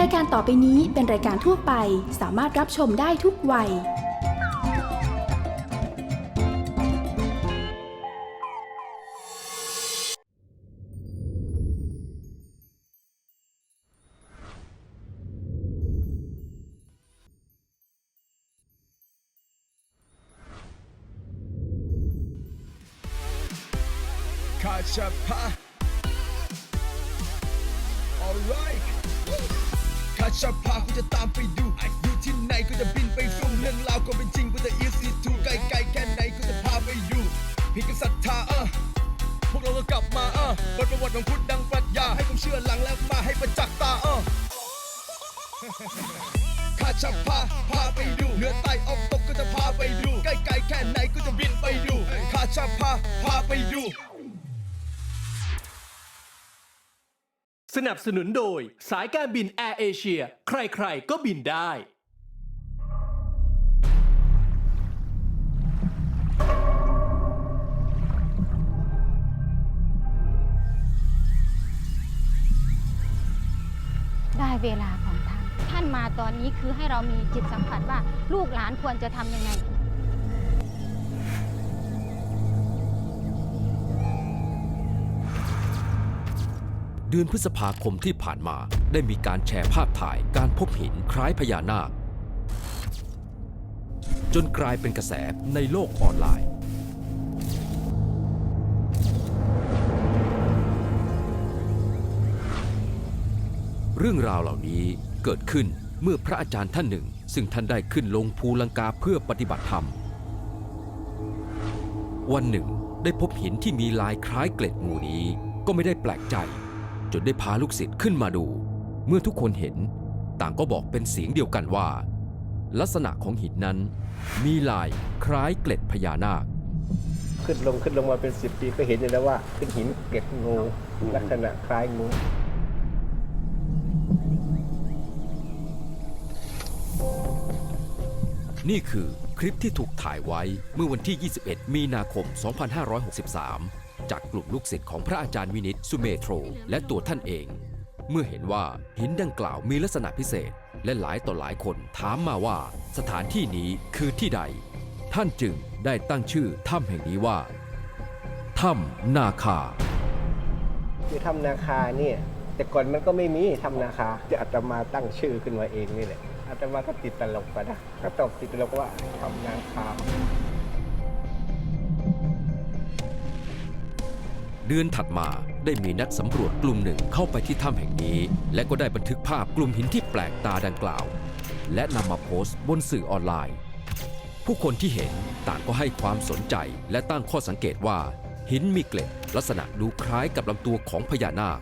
รายการต่อไปนี้เป็นรายการทั่วไปสามารถรับชมได้ทุกวัยคาชาพ ชาพากูจะตามไปดูอยู่ที่ไหนก็จะบินไปดูเรื่องราวก็เป็นจริงกูจะ easy to ไกลไกลแค่ไหนกูจะพาไปดูพี่ก็ศรัทธาเออพวกเราก็กลับมาเออเปิดประวัติของคุณดังปรัชญาให้ผมเชื่อหลังแล้วมาให้ประจักษ์ตาเออข้าจะพาพาไปดูเหนือใต้ออกตกก็จะพาไปดูใกล้ๆแค่ไหนก็จะบินไปดูข้าจะพาพาไปดู สนับสนุนโดยสายการบินแอร์เอเชียใครๆก็บินได้ ได้เวลาของท่าน ท่านมาตอนนี้คือให้เรามีจิตสัมผัสว่าลูกหลานควรจะทำยังไง เดือนพฤษภาคมที่ผ่านมาได้มีการแชร์ภาพถ่ายการพบหินคล้ายพญานาค จนกลายเป็นกระแสในโลกออนไลน์ เรื่องราวเหล่านี้เกิดขึ้นเมื่อพระอาจารย์ท่านหนึ่ง ซึ่งท่านได้ขึ้นลงภูลังกาเพื่อปฏิบัติธรรม วันหนึ่งได้พบหินที่มีลายคล้ายเกล็ดงูนี้ก็ไม่ได้แปลกใจ จนได้พาลูกศิษย์ขึ้นมาดู เมื่อทุกคนเห็น ต่างก็บอกเป็นเสียงเดียวกันว่า ลักษณะของหินนั้น มีลายคล้ายเกล็ดพญานาค ขึ้นลงขึ้นลงมาเป็นสิบปีก็เห็นอยู่แล้วว่าเป็นหินเกล็ดงูลักษณะคล้ายงูนี่คือคลิปที่ถูกถ่ายไว้เมื่อวันที่ 21 มีนาคม 2563 จากกลุ่มลูกศิษย์ของพระอาจารย์วินิตสุเมโทร และตัวท่านเอง เมื่อเห็นว่าหินดังกล่าวมีลักษณะพิเศษ และหลายต่อหลายคนถามมาว่าสถานที่นี้คือที่ใด ท่านจึงได้ตั้งชื่อถ้ำแห่งนี้ว่าถ้ำนาคาคือถ้ำนาคาเนี่ยแต่ก่อนมันก็ไม่มีถ้ำนาคาจะอาตมาตั้งชื่อขึ้นมาเองนี่แหละอาตมาก็ติดตลกไปนะก็ตอบติดตลกว่าถ้ำนาคา เดือนถัดมาได้มีนักสำรวจกลุ่มหนึ่งเข้าไปที่ถ้ำแห่งนี้ และก็ได้บันทึกภาพกลุ่มหินที่แปลกตาดังกล่าว และนำมาโพสต์บนสื่อออนไลน์ ผู้คนที่เห็นต่างก็ให้ความสนใจและตั้งข้อสังเกตว่า หินมีเกล็ดลักษณะดูคล้ายกับลำตัวของพญานาค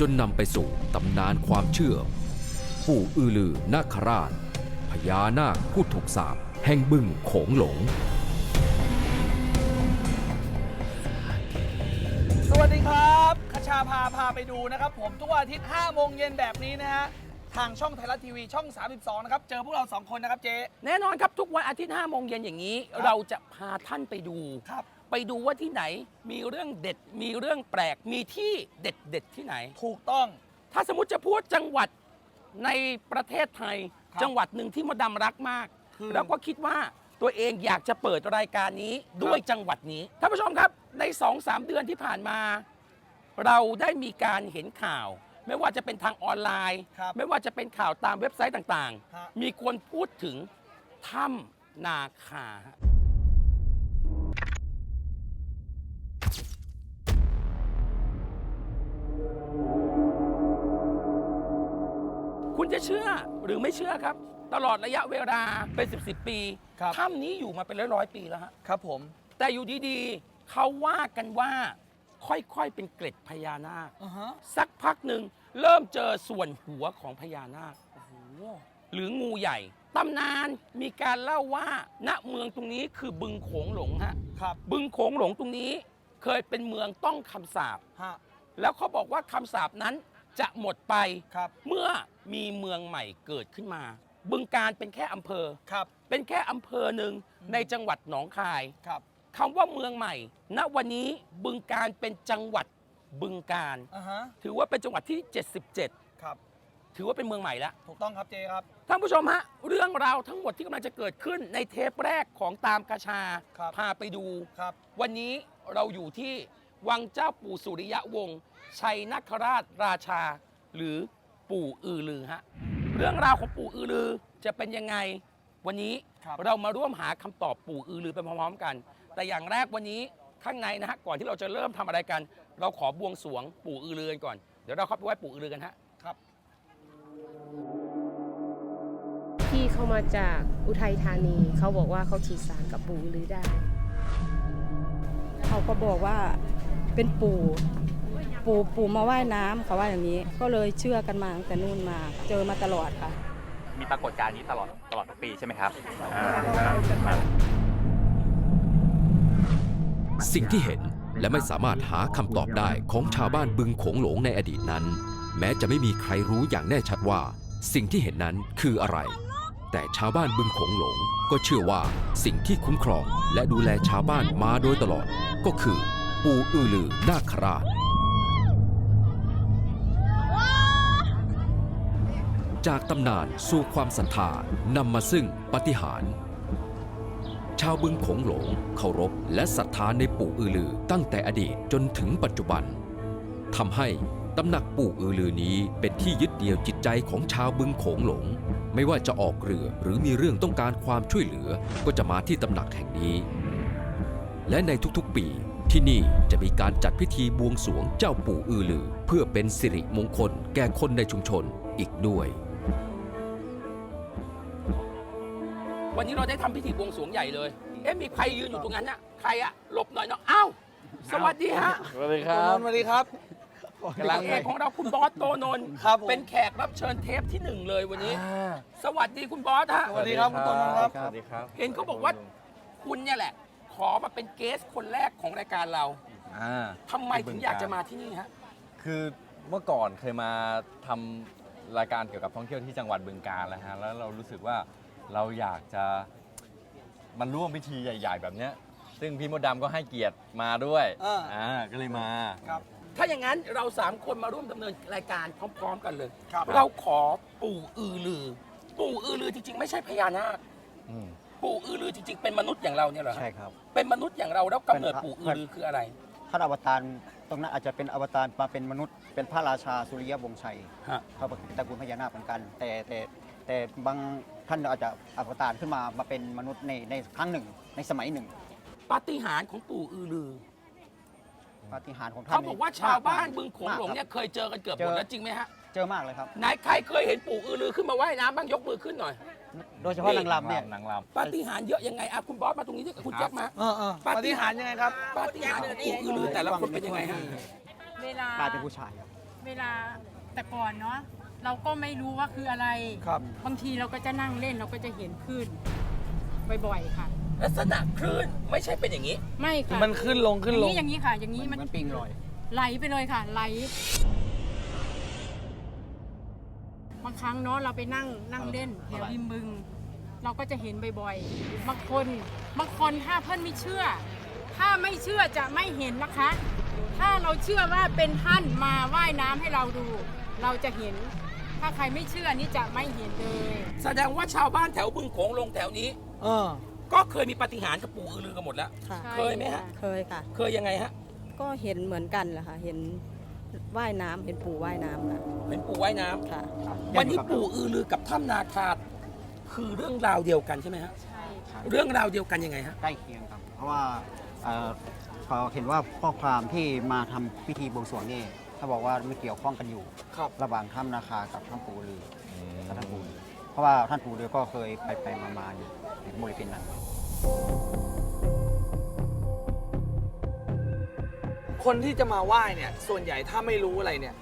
จนนำไปสู่ตำนานความเชื่อ ปู่อือลือนาคราชพญานาคผู้ถูกสาปแห่งบึงโขงหลง วัสดีครับคชาพาพาไปดูนะครับ ผมทุกวันอาทิตย์5โมงเย็นแบบนี้นะฮะ ทางช่องไทยรัฐทีวีช่อง 32 นะครับ เจอพวกเรา 2 คนนะครับเจ๊ แน่นอนครับ ทุกวันอาทิตย์5โมงเย็นอย่างนี้ ครับเราจะพาท่านไปดู ครับ ไปดูว่าที่ไหนมีเรื่องเด็ดมีเรื่องแปลกมีที่เด็ดเด็ดๆที่ไหน ถูกต้อง ถ้าสมมติจะพูดจังหวัดในประเทศไทย ครับจังหวัดหนึ่งที่มดดำรักมาก คือ แล้วก็คิดว่า ตัวเองอยากจะเปิดรายการนี้ด้วยจังหวัดนี้ท่านผู้ชมครับใน 2-3 เดือนที่ผ่านมา เราได้มีการเห็นข่าว ไม่ว่าจะเป็นทางออนไลน์ ครับไม่ว่าจะเป็นข่าวตามเว็บไซต์ต่างฮะ ๆ มีคนพูดถึงถ้ำนาคาฮะคุณจะเชื่อหรือไม่เชื่อครับ ตลอดระยะเวลาเป็น10บสปี ครับ ถ้ำนี้อยู่มาเป็นร้อยๆปีแล้วฮะ ครับผม แต่อยู่ดีๆเขาว่ากันว่าค่อยๆเป็นเกล็ดพญานาค อ่าฮะสักพักหนึ่งเริ่มเจอส่วนหัวของพญานาค โอ้โหหรืองูใหญ่ ตำนานมีการเล่าว่าณเมืองตรงนี้คือบึงโขงหลงฮะ ครับบึงโขงหลงตรงนี้ เคยเป็นเมืองต้องคำสาป ฮะแล้วเขาบอกว่าคำสาปนั้นจะหมดไป ครับ เมื่อมีเมืองใหม่เกิดขึ้นมา บึงการเป็นแค่อำเภอ ครับ เป็นแค่อำเภอหนึ่งในจังหวัดหนองคายครับคำว่าเมืองใหม่ ณวันนี้บึงการเป็นจังหวัดบึงการ อ่าฮะ ถือว่าเป็นจังหวัดที่ 77 ครับ ถือว่าเป็นเมืองใหม่แล้ว ถูกต้องครับเจครับ ท่านผู้ชมฮะ เรื่องราวทั้งหมดที่กำลังจะเกิดขึ้นในเทปแรกของตามกระชา ครับ พาไปดู ครับ วันนี้เราอยู่ที่วังเจ้าปู่สุริยะวงศ์ชัยนคราชราชา หรือปู่อือลือฮะ เรื่องราวของปู่อือลือจะเป็นยังไงวันนี้ครับเรามาร่วมหาคำตอบปู่อือลือไปพร้อมๆกัน แต่อย่างแรกวันนี้ข้างในนะฮะก่อนที่เราจะเริ่มทำอะไรกัน เราขอบวงสรวงปู่อือลือกันก่อนเดี๋ยวเราเข้าไปไหว้ปู่อือลือกันฮะครับที่เขามาจากอุทัยธานี เขาบอกว่าเขาฉีดสารกับปู่ลือได้ เขาก็บอกว่าเป็นปู่ ปู่ปู่มาว่ายน้ำเขาว่าอย่างนี้ ก็เลยเชื่อกันมาตั้งแต่นู่นมาเจอมาตลอดค่ะ มีปรากฏการณ์นี้ตลอดตลอดทั้งปีใช่ไหมครับสิ่งที่เห็นและไม่สามารถหาคำตอบได้ของชาวบ้านบึงโขงหลงในอดีตนั้น แม้จะไม่มีใครรู้อย่างแน่ชัดว่า สิ่งที่เห็นนั้นคืออะไร แต่ชาวบ้านบึงโขงหลงก็เชื่อว่าสิ่งที่คุ้มครองและดูแลชาวบ้านมาโดยตลอด ก็คือ ปู่อือลือนาคราช จากตำนานสู่ความศรัทธานำมาซึ่งปฏิหาร ชาวบึงโขงหลงเคารพและศรัทธาในปู่อือลือตั้งแต่อดีตจนถึงปัจจุบันทำให้ตำหนักปู่อือลือนี้เป็นที่ยึดเหนี่ยวจิตใจของชาวบึงโขงหลง ไม่ว่าจะออกเรือหรือมีเรื่องต้องการความช่วยเหลือก็จะมาที่ตำหนักแห่งนี้ และในทุกๆปีที่นี่จะมีการจัดพิธีบวงสรวงเจ้าปู่อือลือ เพื่อเป็นสิริมงคลแก่คนในชุมชนอีกด้วย วันนี้เราได้ทำพิธีบวงสรวงใหญ่เลย เอ๊ะมีใครยืนอยู่ตรงนั้นน่ะใครอะหลบหน่อยเนาะอ้าวสวัสดีฮะสวัสดีครับ สวัสดีครับ กำลังแขกของเราคุณบอสโตนนท์ครับผม เป็นแขกรับเชิญเทปที่หนึ่งเลยวันนี้ สวัสดีคุณบอสฮะสวัสดีครับคุณต้นครับ สวัสดีครับเห็นเขาบอกว่าคุณเนี่ยแหละ ขอมาเป็นเกสคนแรกของรายการเราอ่าทำไมถึงอยากจะมาที่นี่ฮะ คือเมื่อก่อนเคยมาทำรายการเกี่ยวกับท่องเที่ยวที่จังหวัดบึงกาฬแล้วฮะแล้วเรารู้สึกว่า เราอยากจะมันร่วมพิธีใหญ่ ๆ แบบเนี้ย ซึ่งพี่มดดำก็ให้เกียรติมาด้วยอ่าอ่าก็เลยมา ครับ ถ้าอย่างนั้นเราสามคนมาร่วมดำเนินรายการพร้อม ๆ กันเลย ครับ เราขอปู่อือลือ ปู่อือลือจริงๆ ไม่ใช่พญานาค อืมปู่อือลือจริงๆ เป็นมนุษย์อย่างเราเนี่ยเหรอฮะใช่ครับ เป็นมนุษย์อย่างเราแล้วกำเนิดเป็นพระปู่อือลือคืออะไร ท่านอวตารตรงนั้นอาจจะเป็นอวตารมาเป็นมนุษย์ เป็นพระราชาสุริยวงศ์ชัยฮะเขาเป็นตระกูลพญานาคเหมือนกัน แต่แต่แต่บาง ท่านอาจจะอวตารขึ้นมามาเป็นมนุษย์ในในครั้งหนึ่ง ในสมัยหนึ่งปาฏิหาริย์ของปู่อือลือปาฏิหาริย์ของท่านเขาบอกว่าชาวบ้านมกบึงโขงหลงเนี่ยเคยเจอกันเกือบหมดแล้วจริงไหมฮะเจอมากเลยครับไหนใครเคยเห็นปู่อือลือขึ้นมาว่ายน้ำบ้างยกมือขึ้นหน่อย โดยเฉพาะนางรำเนี่ยนางรำปาฏิหาริย์เยอะยังไงอะคุณบอสมาตรงนี้ด้วยคุณแจ็คมาเออเออปฏิหารย์ยังไงครับปาฏิหาริย์ของปู่อือลือแต่ละคนเป็นยังไงฮะเวลากลายเป็นผู้ชายครับเวลาแต่ก่อนเนาะ เราก็ไม่รู้ว่าคืออะไรครับ บางทีเราก็จะนั่งเล่นเราก็จะเห็นคลื่นบ่อยๆค่ะ ลักษณะคลื่นไม่ใช่เป็นอย่างนี้ ไม่ค่ะมันขึ้นลงขึ้นลง อย่างนี้อย่างนี้ค่ะ อย่างนี้มันมันปิงลอย ไหลไปเลยค่ะ ไหลบางครั้งเนาะเราไปนั่งนั่งเล่นแถวริมบึง เราก็จะเห็นบ่อยๆบางคนบางคนถ้าเพื่อนไม่เชื่อ ถ้าไม่เชื่อจะไม่เห็นนะคะ ถ้าเราเชื่อว่าเป็นท่านมาว่ายน้ำให้เราดู เราจะเห็น ถ้าใครไม่เชื่อนี่จะไม่เห็นเลย แสดงว่าชาวบ้านแถวบึงโขงหลงแถวนี้ เออ ก็เคยมีปาฏิหาริย์กับปู่อือลือกันหมดแล้ว ค่ะเคยไหมฮะ เคยค่ะ เคยยังไงฮะ ก็เห็นเหมือนกันแหละค่ะ เห็นว่ายน้ำเห็นปู่ว่ายน้ำค่ะเป็นปู่ว่ายน้ำค่ะ วันนี้ปู่อือลือกับถ้ำนาคาคือเรื่องราวเดียวกันใช่ไหมฮะ ใช่ค่ะ เรื่องราวเดียวกันยังไงฮะ ใกล้เคียงครับ เพราะว่าเอ่อพอเห็นว่าข้อความที่มาทำพิธีบวงสรวงนี่ ถ้าบอกว่ามันเกี่ยวข้องกันอยู่ ครับ ระหว่างถ้ำนาคากับถ้ำปูลือกับท่านปูลือเพราะว่าท่านปูลือก็เคยไปไปมามาอยู่ในบริเวณนั้น คนที่จะมาไหว้เนี่ย ส่วนใหญ่ถ้าไม่รู้อะไรเนี่ย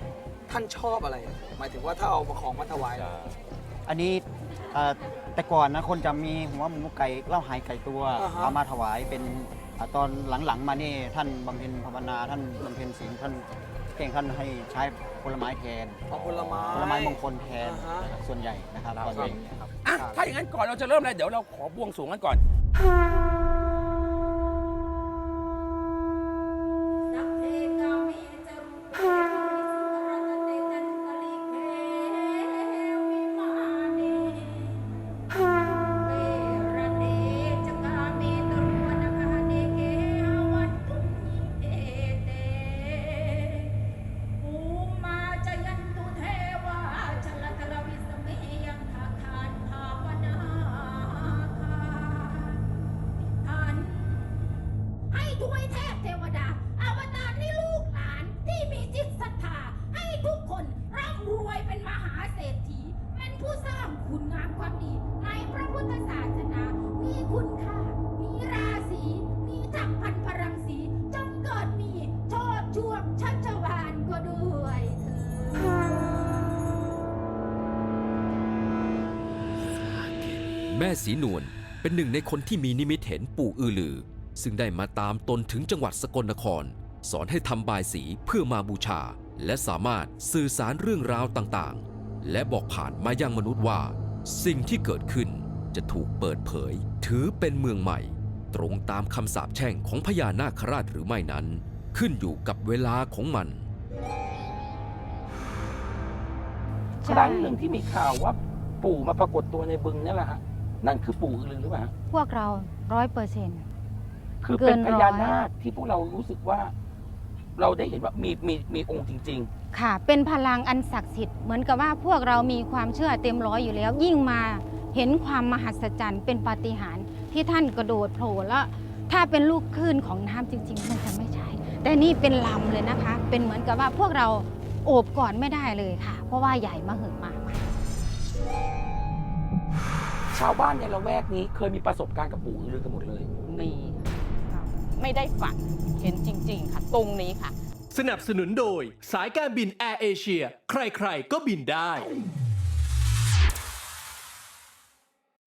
ท่านชอบอะไรหมายถึงว่าถ้าเอาของมาถวายอันนี้เอ่อแต่ก่อนนะคนจะมีหัวหมูไก่เหล่าหายไก่ตัวอ่าฮะ เอามาถวายเป็นอ่าตอนหลังๆมานี่ท่านบำเพ็ญภาวนาท่านบำเพ็ญศีลท่าน เก่งท่านให้ใช้ผลไม้แทนเอาผลไม้ ผลไม้มงคลแทนอ่าฮะนะครับส่วนใหญ่นะครับตอนนี้ครับ อะถ้าอย่างนั้นก่อนเราจะเริ่มอะไรเดี๋ยวเราขอบวงสรวงกันก่อน แม่สีนวลเป็นหนึ่งในคนที่มีนิมิตเห็นปู่อือลือ ซึ่งได้มาตามตนถึงจังหวัดสกลนคร สอนให้ทำบายสีเพื่อมาบูชา และสามารถสื่อสารเรื่องราวต่างๆ และบอกผ่านมายังมนุษย์ว่า สิ่งที่เกิดขึ้นจะถูกเปิดเผย ถือเป็นเมืองใหม่ ตรงตามคำสาปแช่งของพญานาคราชหรือไม่นั้น ขึ้นอยู่กับเวลาของมันครั้งหนึ่งที่มีข่าวว่าปู่มาปรากฏตัวในบึงนั่แหละฮะ นั่นคือปู่อือลือหรือเปล่าฮะพวกเราร้อยเปอร์เซ็นต์ คือเกิเป็นนพร้อย ญานาคที่พวกเรารู้สึกว่า เราได้เห็นว่ามีมีมีองค์จริง ค่ะ เป็นพลังอันศักดิ์สิทธิ์เหมือนกับว่าพวกเรามีความเชื่อเต็มร้อยอยู่แล้ว ยิ่งมาเห็นความมหัศจรรย์เป็นปาฏิหาริย์ที่ท่านกระโดดโผล่แล้วถ้าเป็นลูกคลื่นของน้ำจริง ๆ มันจะไม่ใช่ แต่นี่เป็นลำเลยนะคะ เป็นเหมือนกับว่าพวกเราโอบกอดไม่ได้เลยค่ะ เพราะว่าใหญ่มหึมา ชาวบ้านในละแวกนี้เคยมีประสบการณ์กับปู่อือลือกันหมดเลย มีค่ะไม่ได้ฝันเห็นจริง ๆ ค่ะ ตรงนี้ค่ะ สนับสนุนโดยสายการบินแอร์เอเชียใครๆก็บินได้